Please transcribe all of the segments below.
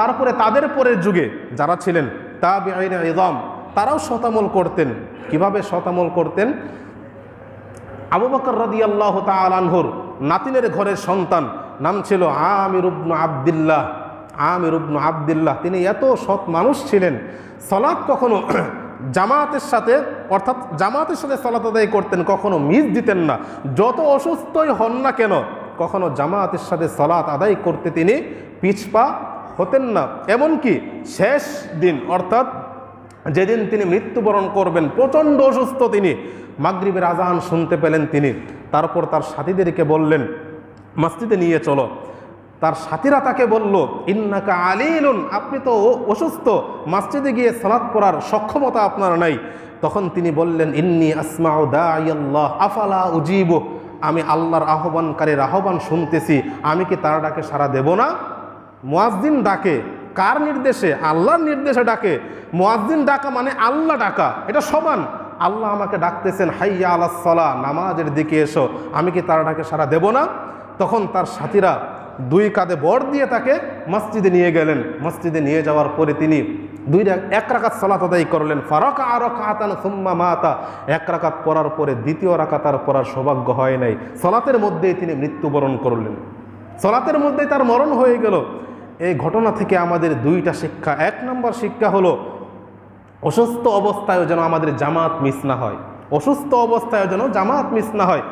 তারপরে তাদের পরের যুগে যারা ছিলেন তা বেআইন ইদম, তারাও শতামল করতেন। কীভাবে শতামল করতেন? আবু বকর রাদি আল্লাহ তালানহুর নাতিনের ঘরের সন্তান নাম ছিল আমির উবনু আবদুল্লাহ। আমির উবনু আবদুল্লাহ, তিনি এত সৎ মানুষ ছিলেন। সলাৎ কখনো জামাতের সাথে, অর্থাৎ জামাতের সাথে সলাত আদায় করতেন, কখনো মিস দিতেন না। যত অসুস্থই হন না কেন, কখনো জামাতের সাথে সলাৎ আদায় করতে তিনি পিছপা হতেন না। এমনকি শেষ দিন, অর্থাৎ যেদিন তিনি মৃত্যুবরণ করবেন, প্রচণ্ড অসুস্থ তিনি, মাগরিবের আজান শুনতে পেলেন তিনি। তারপর তার সাথীদেরকে বললেন, মসজিদে নিয়ে চলো। তার সাথীরা তাকে বলল, ইন্নাকা আলিলুন, আপনি তো অসুস্থ। মসজিদে গিয়ে সালাত পড়ার সক্ষমতা আপনার নাই। তখন তিনি বললেন, ইন্নি আসমাউ দাইয়াল্লাহ আফালা উজিব। আমি আল্লাহর আহ্বানকারীর আহ্বান শুনতেছি। আমি কি তার ডাকে সারা দেব না? মুয়াজ্জিন ডাকে, কার নির্দেশে? আল্লাহর নির্দেশে ডাকে। মুয়াজ্জিন ডাকা মানে আল্লাহ ডাকা, এটা সমান। আল্লাহ আমাকে ডাকতেছেন, হাইয়া আলাহ সলা, নামাজের দিকে এসো। আমি কি তারা ডাকে সারা দেব না? তখন তার সাথীরা দুই কাঁধে বর দিয়ে তাকে মসজিদে নিয়ে গেলেন। মসজিদে নিয়ে যাওয়ার পরে তিনি দুই এক রাকাত সলাত আদায় করলেন। ফারকা আরও কাতান সুম্মা মাতা। এক রাকাত পড়ার পরে দ্বিতীয় রাকাতার পড়ার সৌভাগ্য হয় নাই। সলাতের মধ্যেই তিনি মৃত্যুবরণ করলেন। সলাতের মধ্যেই তার মরণ হয়ে গেল। এই ঘটনা থেকে আমাদের দুইটা শিক্ষা। এক নম্বর শিক্ষা হলো, অসুস্থ অবস্থায়ও যেন আমাদের জামাত মিস না হয়। অসুস্থ অবস্থায় যেন জামাত মিস না হয়।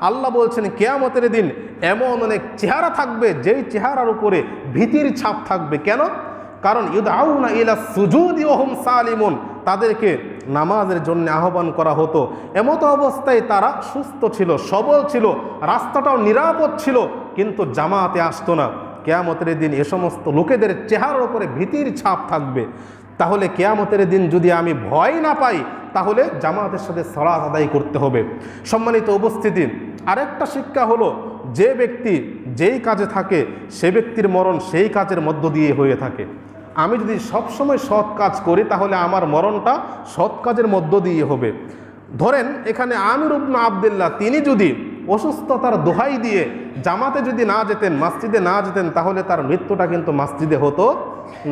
আল্লাহ বলছেন, কেয়ামতের দিন এমন অনেক চেহারা থাকবে, যেই চেহারার উপরে ভীতির ছাপ থাকবে। কেন? কারণ ইউদাউনা ইলা সুজুদি সালিমুন। তাদেরকে নামাজের জন্য আহ্বান করা হতো। এমতো অবস্থায় তারা সুস্থ ছিল, সবল ছিল, রাস্তাটাও নিরাপদ ছিল, কিন্তু জামাতে আসতো না। কেয়ামতের দিন এ সমস্ত লোকেদের চেহারার উপরে ভীতির ছাপ থাকবে। তাহলে কেয়ামতের দিন যদি আমি ভয় না পাই, তাহলে জামাতের সাথে সলাৎ আদায় করতে হবে। সম্মানিত উপস্থিতি, আরেকটা শিক্ষা হলো, যে ব্যক্তি যেই কাজে থাকে, সে ব্যক্তির মরণ সেই কাজের মধ্য দিয়ে হয়ে থাকে। আমি যদি সবসময় সৎ কাজ করি, তাহলে আমার মরণটা সৎ কাজের মধ্য দিয়ে হবে। ধরেন, এখানে আমির আবদুল্লাহ, তিনি যদি অসুস্থতার দোহাই দিয়ে জামাতে যদি না যেতেন, মাসজিদে না যেতেন, তাহলে তার মৃত্যুটা কিন্তু মাসজিদে হতো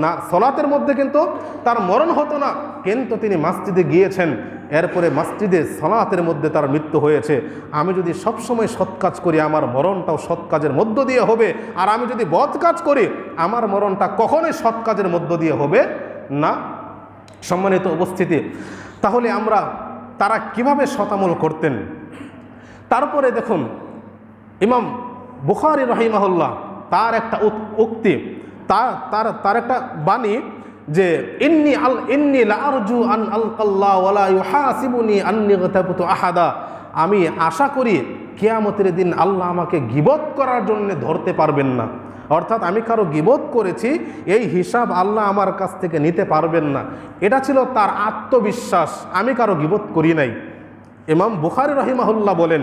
না, সলাতের মধ্যে কিন্তু তার মরণ হতো না, কিন্তু তিনি মসজিদে গিয়েছেন। এরপরে মসজিদে সলাতের মধ্যে তার মৃত্যু হয়েছে। আমি যদি সবসময় সৎ কাজ করি, আমার মরণটাও সৎ কাজের মধ্য দিয়ে হবে। আর আমি যদি বদ কাজ করি, আমার মরণটা কখনোই সৎ কাজের মধ্য দিয়ে হবে না। সম্মানিত উপস্থিতি, তাহলে আমরা তারা কীভাবে শতামল করতেন? তারপরে দেখুন, ইমাম বুখারি রহিমাহুল্লাহ তার একটা উক্তি তার তার তার একটা বাণী যে, ইন্নি আল, ইন্নি লারজু আন আলকাল্লাহ ওয়ালা আহাদা। আমি আশা করি কেয়ামতের দিন আল্লাহ আমাকে গিবত করার জন্য ধরতে পারবেন না। অর্থাৎ আমি কারও গিবত করেছি, এই হিসাব আল্লাহ আমার কাছ থেকে নিতে পারবেন না। এটা ছিল তার আত্মবিশ্বাস। আমি কারও গিবত করি নাই। ইমাম বুখারি রহিমাহুল্লাহ বলেন,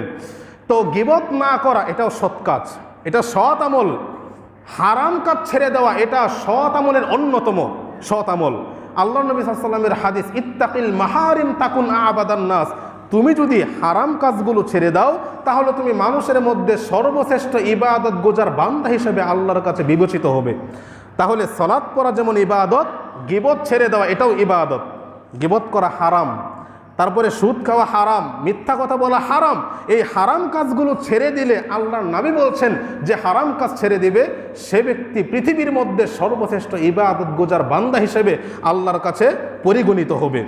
তো গিবত না করা এটাও সৎ কাজ। এটা সৎ আমল। হারাম কাজ ছেড়ে দেওয়া, এটা সৎ আমলের অন্যতম সৎ আমল। আল্লাহ নবী সাল্লামের হাদিস, ইত্তাকিল মাহারিম তাকুন আবাদান নাস। তুমি যদি হারাম কাজগুলো ছেড়ে দাও, তাহলে তুমি মানুষের মধ্যে সর্বশ্রেষ্ঠ ইবাদত গোজার বান্দা হিসেবে আল্লাহর কাছে বিবেচিত হবে। তাহলে সলাৎ পড়া যেমন ইবাদত, গিবত ছেড়ে দেওয়া এটাও ইবাদত। গিবত করা হারাম। তারপরে সুদ খাওয়া হারাম, মিথ্যা কথা বলা হারাম, এই হারাম কাজগুলো ছেড়ে দিলে আল্লাহর নাবি বলছেন যে হারাম কাজ ছেড়ে দিবে সে ব্যক্তি পৃথিবীর মধ্যে সর্বশ্রেষ্ঠ ইবাদত গোজার বান্দা হিসেবে আল্লাহর কাছে পরিগণিত হবে।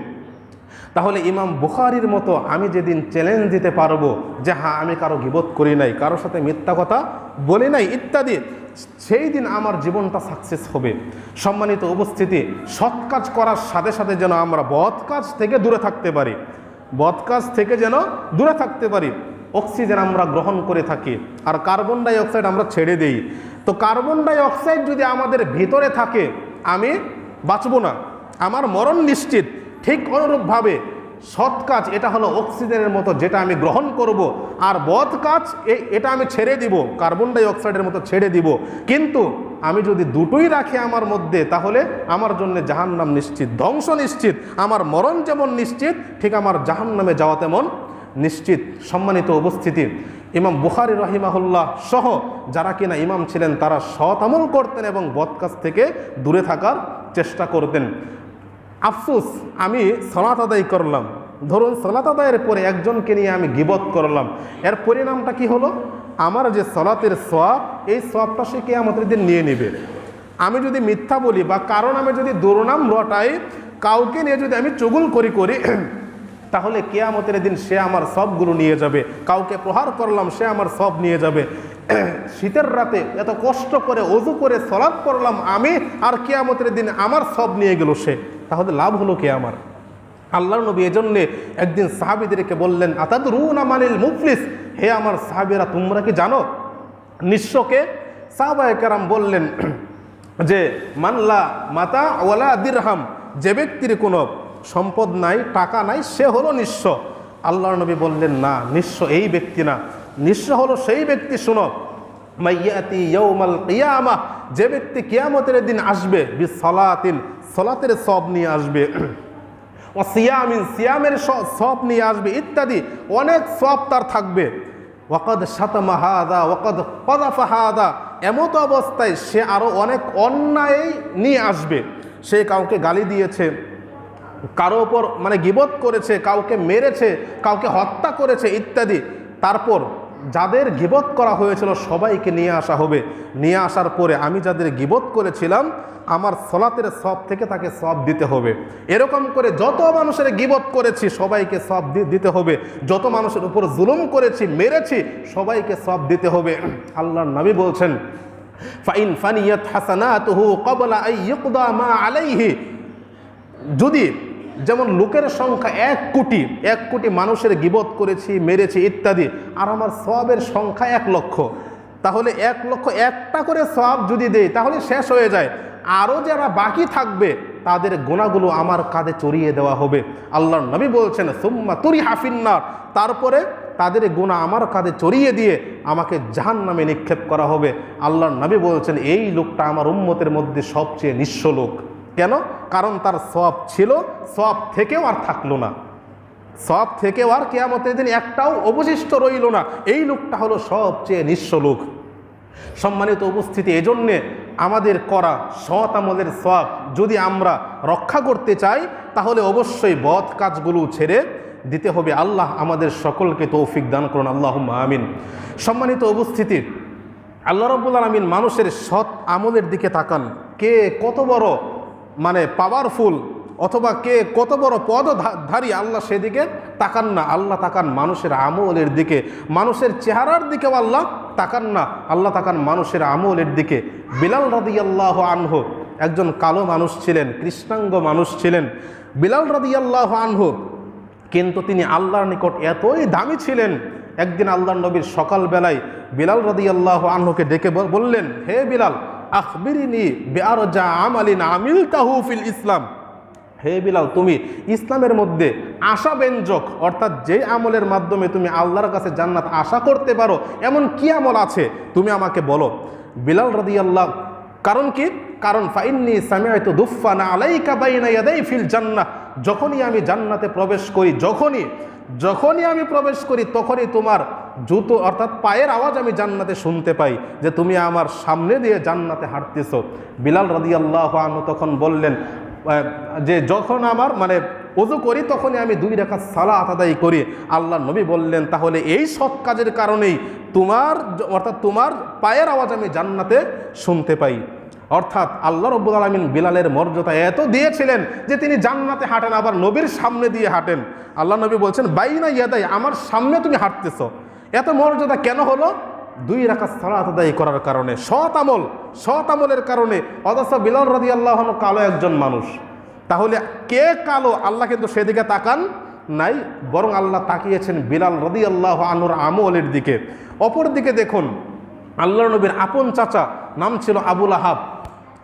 তাহলে ইমাম বুখারির মতো আমি যেদিন চ্যালেঞ্জ দিতে পারব যে হ্যাঁ আমি কারও গিবোধ করি নাই, কারোর সাথে মিথ্যা কথা বলি নাই ইত্যাদি সেই দিন আমার জীবনটা সাকসেস হবে। সম্মানিত উপস্থিতি, সৎ কাজ করার সাথে সাথে যেন আমরা বদ কাজ থেকে দূরে থাকতে পারি। বদ কাজ থেকে যেন দূরে থাকতে পারি। অক্সিজেন আমরা গ্রহণ করে থাকি। আর কার্বন ডাই অক্সাইড আমরা ছেড়ে দিই। তো কার্বন ডাই অক্সাইড যদি আমাদের ভিতরে থাকে, আমি বাঁচব না। আমার মরণ নিশ্চিত। ঠিক অনুরূপভাবে সৎ কাজ, এটা হলো অক্সিজেনের মতো যেটা আমি গ্রহণ করব, আর বদ কাজ এটা আমি ছেড়ে দিব, কার্বন ডাই অক্সাইডের মতো ছেড়ে দিব। কিন্তু আমি যদি দুটোই রাখি আমার মধ্যে, তাহলে আমার জন্য জাহান্নাম নিশ্চিত, ধ্বংস নিশ্চিত, আমার মরণ যেমন নিশ্চিত, ঠিক আমার জাহান্নামে যাওয়া তেমন নিশ্চিত। সম্মানিত উপস্থিতি, ইমাম বুখারি রহিমাহুল্লাহ সহ যারা কিনা ইমাম ছিলেন, তারা সৎ আমল করতেন এবং বদকাজ থেকে দূরে থাকার চেষ্টা করতেন। আফসোস, আমি সলাত আদায় করলাম। ধরুন, সলাত আদায়ের পরে একজনকে নিয়ে আমি গিবত করলাম। এর পরিণামটা কি হলো? আমার যে সলাতের সব এই সবটা সে কে আমাদের দিন নিয়ে নেবে। আমি যদি মিথ্যা বলি বা কারণ আমি যদি দুর্নাম রটাই, কাউকে নিয়ে যদি আমি চুগুল করি করি, তাহলে কেয়ামতের দিন সে আমার সবগুলো নিয়ে যাবে। কাউকে প্রহার করলাম, সে আমার সব নিয়ে যাবে। শীতের রাতে এত কষ্ট করে অজু করে সলাপ করলাম আমি, আর কেয়ামতের দিন আমার সব নিয়ে গেল সে। তাহলে লাভ হলো কে আমার? আল্লাহ নবী এজন্যে একদিন সাহাবিদেরকে বললেন আতাদ রুনা মানিল মুফলিস? হে আমার সাহাবিরা, তোমরা কি জানো? নিঃস্বকে সাহাবায় কারাম বললেন যে মানলা মাতা ওয়ালা দিরহাম, যে ব্যক্তির কোনো সম্পদ নাই, টাকা নাই, সে হলো নিঃস্ব। আল্লাহর নবী বললেন, না, নিঃস্ব এই ব্যক্তি না। নিঃস্ব হলো সেই ব্যক্তি, শুনো মাইয়াতি ইয়ৌমাল কিয়ামা যে ব্যক্তি কিয়ামতের দিন আসবে বি সলাতিন সলাতের সব নিয়ে আসবে ও সিয়ামিন, সিয়ামের সব নিয়ে আসবে, ইত্যাদি, অনেক সব তার থাকবে। ওয়াকদ সাতামা হাদা, ওয়াকদ কদাফা হাদা, এমতো অবস্থায় সে আরও অনেক অন্যায় নিয়ে আসবে। সে কাউকে গালি দিয়েছে, কারও ওপর মানে গিবত করেছে, কাউকে মেরেছে, কাউকে হত্যা করেছে, ইত্যাদি। তারপর যাদের গিবত করা হয়েছিল সবাইকে নিয়ে আসা হবে। নিয়ে আসার পরে আমি যাদের গিবত করেছিলাম, আমার সলাতের সব থেকে তাকে সব দিতে হবে। এরকম করে যত মানুষের গিবত করেছি, সবাইকে সব দিতে হবে। যত মানুষের উপর জুলুম করেছি, মেরেছি, সবাইকে সব দিতে হবে। আল্লাহর নবী বলছেন, ফাইন ফানিয়াত হাসানাতুহু ইউকদা মা আলাইহি। যদি যেমন লোকের সংখ্যা এক কোটি এক কোটি মানুষের গিবত করেছি, মেরেছি ইত্যাদি আর আমার সবের সংখ্যা এক লক্ষ। তাহলে এক লক্ষ একটা করে সব যদি দেই, তাহলে শেষ হয়ে যায়। আরও যারা বাকি থাকবে, তাদের গোনাগুলো আমার কাঁধে চড়িয়ে দেওয়া হবে। আল্লাহর নবী বলছেন, সুম্মা তুরি হাফিন্নার তারপরে তাদের গুণা আমার কাঁধে চড়িয়ে দিয়ে আমাকে জাহান নামে নিক্ষেপ করা হবে। আল্লাহর নবী বলছেন, এই লোকটা আমার উম্মতের মধ্যে সবচেয়ে নিঃস্ব লোক। কেন? কারণ তার সব ছিল সব থেকেও আর থাকল না। সব থেকেও আর কেয়ামতের দিন একটাও অবশিষ্ট রইল না। এই লোকটা হলো সবচেয়ে নিঃস্ব লোক। সম্মানিত উপস্থিতি, এজন্যে আমাদের করা সৎ আমলের সব যদি আমরা রক্ষা করতে চাই, তাহলে অবশ্যই বধ কাজগুলো ছেড়ে দিতে হবে। আল্লাহ আমাদের সকলকে তৌফিক দান করুন। আল্লাহ আমিন। সম্মানিত উপস্থিতি, আল্লাহ রব্বুল আলমিন মানুষের সৎ আমলের দিকে তাকান। কে কত বড় মানে পাওয়ারফুল অথবা কে কত বড় পদধারী আল্লাহ সেদিকে তাকান না, আল্লাহ তাকান মানুষের আমলের দিকে। মানুষের চেহারার দিকেও আল্লাহ তাকান না, আল্লাহ তাকান মানুষের আমলের দিকে। বিলাল রাদি আল্লাহ আনহু একজন কালো মানুষ ছিলেন, কৃষ্ণাঙ্গ মানুষ ছিলেন। বিলাল রাদি আল্লাহ আনহু কিন্তু তিনি আল্লাহর নিকট এতই দামি ছিলেন, একদিন আল্লাহর নবীর সকালবেলায় বিলাল রদি আল্লাহ আনহুকে ডেকে বললেন, হে বিলাল, আখবিরিনি বেআর যা আমিল তাহুফিল ইসলাম। হে বিলাল, তুমি ইসলামের মধ্যে আশাব্যঞ্জক, অর্থাৎ যে আমলের মাধ্যমে তুমি আল্লাহর কাছে জান্নাত আশা করতে পারো, এমন কি আমল আছে? তুমি আমাকে বলো। বিলাল রদি আল্লাহ কারণ কি? কারণ, ফাইন্নি সামিআতু দুফানা আলাইকা বাইনা ইয়াদাই ফিল জান্নাহ। যখনই আমি জান্নাতে প্রবেশ করি, যখনই যখনই আমি প্রবেশ করি, তখনই তোমার জুতো, অর্থাৎ পায়ের আওয়াজ আমি জান্নাতে শুনতে পাই যে তুমি আমার সামনে দিয়ে জান্নাতে হাঁটতেছো। বিলাল রাদিয়াল্লাহু আনহু তখন বললেন যে যখন আমার মানে ওযু করি, তখনই আমি দুই রেখা সালাত আদায় করি। আল্লাহ নবী বললেন, তাহলে এই সৎ কাজের কারণেই তোমার অর্থাৎ তোমার পায়ের আওয়াজ আমি জান্নাতে শুনতে পাই। অর্থাৎ আল্লাহ রব্বুল আলমিন বিলালের মর্যাদা এত দিয়েছিলেন যে তিনি জান্নাতে হাঁটেন, আবার নবীর সামনে দিয়ে হাঁটেন। আল্লাহ নবী বলছেন, বাইনা ইয়াদাই, আমার সামনে তুমি হাঁটতেছ। এত মর্যাদা কেন হলো? দুই রাখা সালাত আদায় করার কারণে, সৎ আমল, সৎ আমলের কারণে, অথচ বিলাল রাদি আল্লাহ কালো একজন মানুষ। তাহলে কে কালো? আল্লাহ কিন্তু সেদিকে তাকান নাই, বরং আল্লাহ তাকিয়েছেন বিলাল রদি আল্লাহ আনুর আমলের দিকে। অপর দিকে দেখুন আল্লাহ নবীর আপন চাচা, নাম ছিল আবুল আহাব।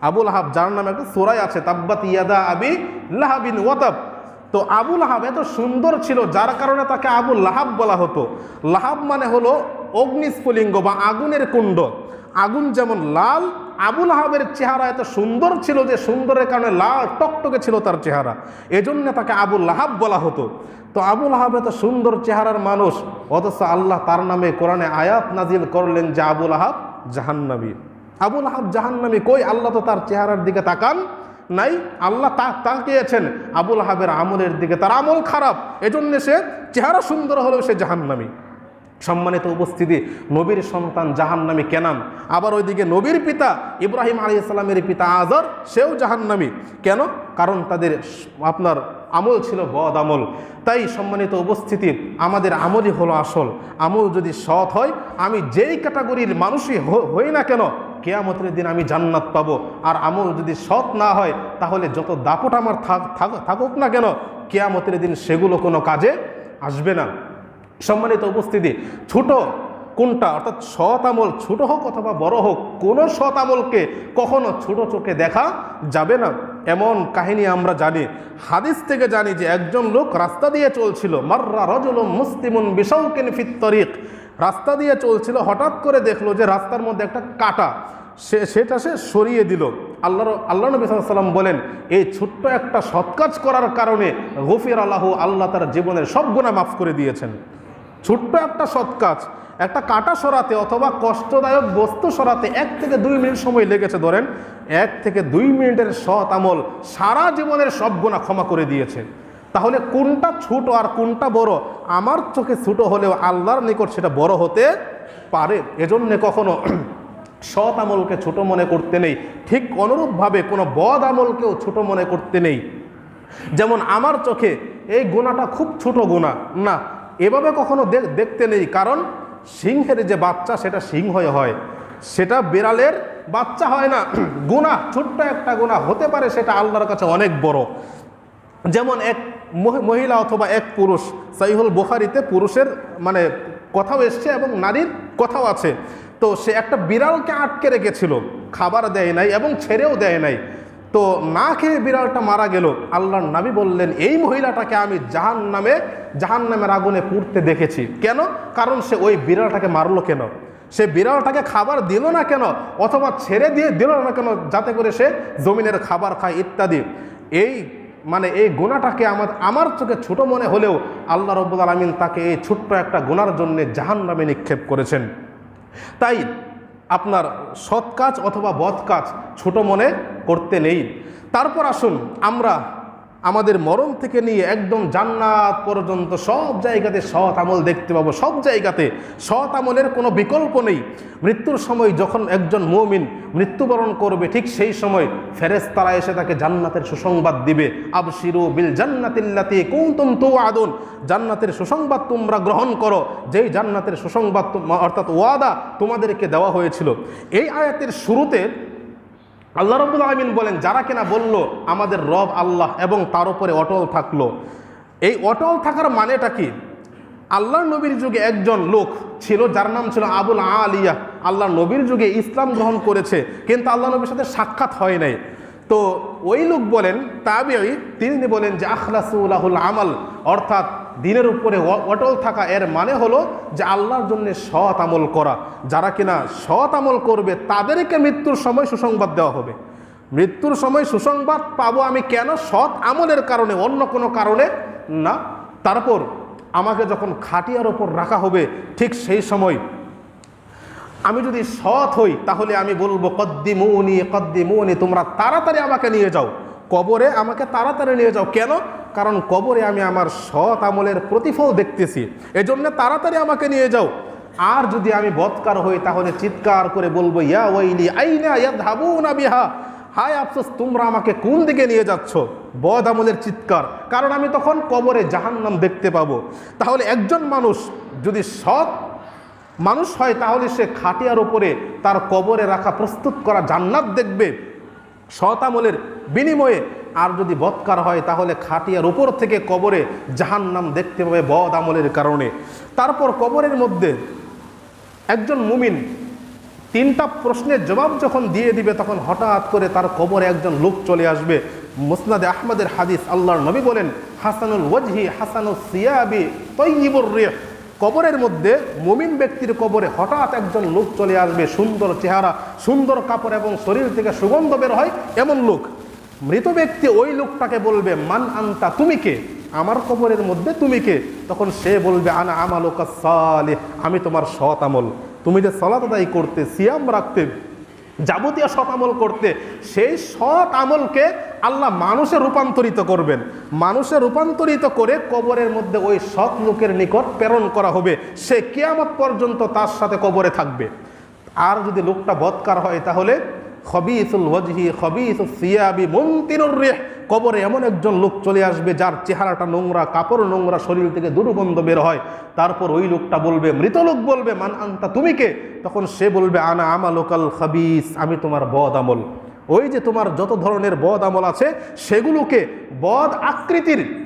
আবুল আহাব, যার নামে একটা সোরাই আছে, তাব্বাত ইয়াদা আবি লাহাবিন ওয়াতাব। তো আবুল আহাব এত সুন্দর ছিল, যার কারণে তাকে আবুল লাহাব বলা হতো। লাহাব মানে হলো অগ্নিস্ফুলিঙ্গ বা আগুনের কুণ্ড। আগুন যেমন লাল, আবুল আহাবের চেহারা এত সুন্দর ছিল যে সুন্দরের কারণে লাল টকটকে ছিল তার চেহারা। এজন্য তাকে আবুল লাহাব বলা হতো। তো আবুল আহাব এত সুন্দর চেহারার মানুষ, অথচ আল্লাহ তার নামে কোরআনে আয়াত নাজিল করলেন যে আবুল আহাব জাহান্নাবী আবুল আহাব জাহান্নামী কই? আল্লাহ তো তার চেহারার দিকে তাকান নাই। আল্লাহ তা তাকিয়েছেন আবুল আহাবের আমলের দিকে। তার আমল খারাপ, এজন্য সে চেহারা সুন্দর হলেও সে জাহান্নামী। সম্মানিত উপস্থিতি, নবীর সন্তান জাহান্নামী কেনান? আবার ওইদিকে নবীর পিতা ইব্রাহিম আলী ইসলামের পিতা আজর সেও জাহান্নামী। কেন? কারণ তাদের আপনার আমল ছিল বদ আমল। তাই সম্মানিত উপস্থিতি, আমাদের আমলই হলো আসল। আমল যদি সৎ হয়, আমি যেই ক্যাটাগরির মানুষই হই না কেন, কেয়ামতের দিন আমি জান্নাত পাবো। আর আমল যদি সৎ না হয়, তাহলে যত দাপট আমার থাক- থাকুক না কেন, কেয়ামতের দিন সেগুলো কোনো কাজে আসবে না। সম্মানিত উপস্থিতি, ছোট কোনটা? অর্থাৎ সৎ আমল ছোট হোক অথবা বড় হোক, কোনো সৎ আমলকে কখনো ছোট চোখে দেখা যাবে না। এমন কাহিনী আমরা জানি, হাদিস থেকে জানি যে একজন লোক রাস্তা দিয়ে চলছিল, মাররা রজল মুসলিমুন বিশাউকেন ফিত্তরিক রাস্তা দিয়ে চলছিল, হঠাৎ করে দেখল যে রাস্তার মধ্যে একটা কাটা, সে, সেটা সে সরিয়ে দিল। আল্লাহর আল্লাহ নবী সাল্লাম বলেন, এই ছোট্ট একটা সৎ কাজ করার কারণে গফির আল্লাহ আল্লাহ তার জীবনের সব গুণা মাফ করে দিয়েছেন। ছোট্ট একটা সৎ কাজ, একটা কাটা সরাতে অথবা কষ্টদায়ক বস্তু সরাতে এক থেকে দুই মিনিট সময় লেগেছে ধরেন, এক থেকে দুই মিনিটের সৎ আমল সারা জীবনের সব গুণা ক্ষমা করে দিয়েছে। তাহলে কোনটা ছোট আর কোনটা বড়? আমার চোখে ছোট হলেও আল্লাহর নিকট সেটা বড় হতে পারে। এজন্যে কখনো সৎ আমলকে ছোট মনে করতে নেই। ঠিক অনুরূপভাবে কোনো বদ আমলকেও ছোট মনে করতে নেই। যেমন আমার চোখে এই গোনাটা খুব ছোট গোনা না এভাবে কখনো দেখ- দেখতে নেই, কারণ সিংহের যে বাচ্চা, সেটা সিংহই হয়। সেটা বিড়ালের বাচ্চা হয় না। গুণা ছোট্ট একটা গুণা হতে পারে, সেটা আল্লাহর কাছে অনেক বড়। যেমন এক মহি- মহিলা অথবা এক পুরুষ, সাইহুল বুখারিতে পুরুষের মানে কথাও এসছে এবং নারীর কথাও আছে। তো সে একটা বিড়ালকে আটকে রেখেছিল, খাবার দেয় নাই এবং ছেড়েও দেয় নাই। তো না খেয়ে বিড়ালটা মারা গেল। আল্লাহর নাবি বললেন, এই মহিলাটাকে আমি জাহান নামে জাহান নামের আগুনে পুড়তে দেখেছি। কেন? কারণ সে ওই বিড়ালটাকে মারলো কেন? সে বিড়ালটাকে খাবার দিল না কেন? অথবা ছেড়ে দিয়ে দিল না কেন? যাতে করে সে জমিনের খাবার খায়, ইত্যাদি। এই মানে এই গুণাটাকে আমার আমার চোখে ছোট মনে হলেও আল্লাহ রব্বুল আলমিন তাকে এই ছোট্ট একটা গুণার জন্যে জাহান নামে নিক্ষেপ করেছেন। তাই আপনার সৎ কাজ অথবা বদ কাজ ছোট মনে করতে নেই। তারপর আসুন আমরা আমাদের মরণ থেকে নিয়ে একদম জান্নাত পর্যন্ত সব জায়গাতে সৎ আমল দেখতে পাবো। সব জায়গাতে সৎ আমলের কোনো বিকল্প নেই। মৃত্যুর সময় যখন একজন মৌমিন মৃত্যুবরণ করবে, ঠিক সেই সময় ফেরেস তারা এসে তাকে জান্নাতের সুসংবাদ দিবে। আবশিরু বিল জান্নাতিল্লাতি কুনতুম আদন জান্নাতের সুসংবাদ তোমরা গ্রহণ করো। যেই জান্নাতের সুসংবাদ, অর্থাৎ ওয়াদা তোমাদেরকে দেওয়া হয়েছিল। এই আয়াতের শুরুতে আল্লাহ রবুল আলমিন বলেন, যারা কিনা বলল, আমাদের রব আল্লাহ এবং তার উপরে অটল থাকল। এই অটল থাকার মানেটা কি? আল্লাহ নবীর যুগে একজন লোক ছিল, যার নাম ছিল আবুল আলিয়া। আল্লাহ নবীর যুগে ইসলাম গ্রহণ করেছে, কিন্তু আল্লাহ নবীর সাথে সাক্ষাৎ হয় নাই। তো ওই লোক বলেন তাবিআই তিনি বলেন যে আখলাসুল্লাহুল আমাল, অর্থাৎ দিনের উপরে অটল থাকা এর মানে হলো যে, আল্লাহর জন্য সৎ আমল করা। যারা কিনা সৎ আমল করবে, তাদেরকে মৃত্যুর সময় সুসংবাদ দেওয়া হবে। মৃত্যুর সময় সুসংবাদ পাবো আমি কেন? সৎ আমলের কারণে, অন্য কোনো কারণে না। তারপর আমাকে যখন খাটিয়ার ওপর রাখা হবে, ঠিক সেই সময় আমি যদি সৎ হই, তাহলে আমি বলব, কদ্দিমৌনি কদ্দিমৌনি, তোমরা তাড়াতাড়ি আমাকে নিয়ে যাও। কবরে আমাকে তাড়াতাড়ি নিয়ে যাও। কেন? কারণ কবরে আমি আমার সৎ আমলের প্রতিফল দেখতেছি। এজন্য তাড়াতাড়ি আমাকে নিয়ে যাও। আর যদি আমি বৎকার হই, তাহলে চিৎকার করে বলব, ইয়া ওয়াইলি, আইনা ইয়াদহাবুনা বিহা? হায় আফসোস, তোমরা আমাকে কোন দিকে নিয়ে যাচ্ছ? বদ আমলের চিৎকার। কারণ আমি তখন কবরে জাহান্নাম দেখতে পাবো। তাহলে একজন মানুষ যদি সৎ মানুষ হয় তাহলে সে খাটিয়ার ওপরে তার কবরে রাখা, প্রস্তুত করা জান্নাত দেখবে। সৎ আমলের বিনিময়ে। আর যদি বৎকার হয়, তাহলে খাটিয়ার উপর থেকে কবরে জাহান্নাম দেখতে পাবে বদ আমলের কারণে। তারপর কবরের মধ্যে একজন মুমিন তিনটা প্রশ্নের জবাব যখন দিয়ে দিবে, তখন হঠাৎ করে তার কবরে একজন লোক চলে আসবে। মুসনাদে আহমদের হাদিস আল্লাহর নবী বলেন, হাসানুল ওয়াজহি হাসানুল সিয়াবি তৈবুর রেহ। কবরের মধ্যে মমিন ব্যক্তির কবরে হঠাৎ একজন লোক চলে আসবে, সুন্দর চেহারা, সুন্দর কাপড় এবং শরীর থেকে সুগন্ধ বের হয় এমন লোক। মৃত ব্যক্তি ওই লোকটাকে বলবে, মান আন্তা, তুমি কে? আমার কবরের মধ্যে তুমি কে? তখন সে বলবে, আনা আমালোকা সালে আমি তোমার সৎ আমল। তুমি যে সলাত করতে, সিয়াম রাখতে যাবতীয় সৎ আমল করতে, সেই সৎ আমলকে আল্লাহ মানুষে রূপান্তরিত করবেন। মানুষে রূপান্তরিত করে কবরের মধ্যে ওই সৎ লোকের নিকট প্রেরণ করা হবে। সে কেয়ামত পর্যন্ত তার সাথে কবরে থাকবে। আর যদি লোকটা বৎকার হয় তাহলে খবিসুল ওয়াজহি খবিসুল সিয়াবি, মন্তিনুর রেহ। কবরে এমন একজন লোক চলে আসবে যার চেহারাটা নোংরা, কাপড় নোংরা, শরীর থেকে দুর্গন্ধ বের হয়। তারপর ওই লোকটা বলবে, মৃত লোক বলবে, মান আন্তা, তুমি কে? তখন সে বলবে, আনা আমা লোকাল খাবিস, আমি তোমার বদ আমল। ওই যে তোমার যত ধরনের বদ আমল আছে, সেগুলোকে বদ আকৃতির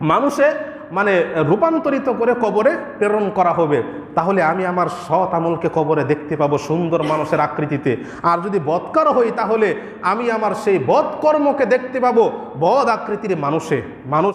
মানুষে মানে রূপান্তরিত করে কবরে প্রেরণ করা হবে। তাহলে আমি আমার সৎ আমলকে কবরে দেখতে পাবো সুন্দর মানুষের আকৃতিতে। আর যদি বৎকার হই তাহলে আমি আমার সেই বধ কর্মকে দেখতে পাবো বধ আকৃতির মানুষে। মানুষ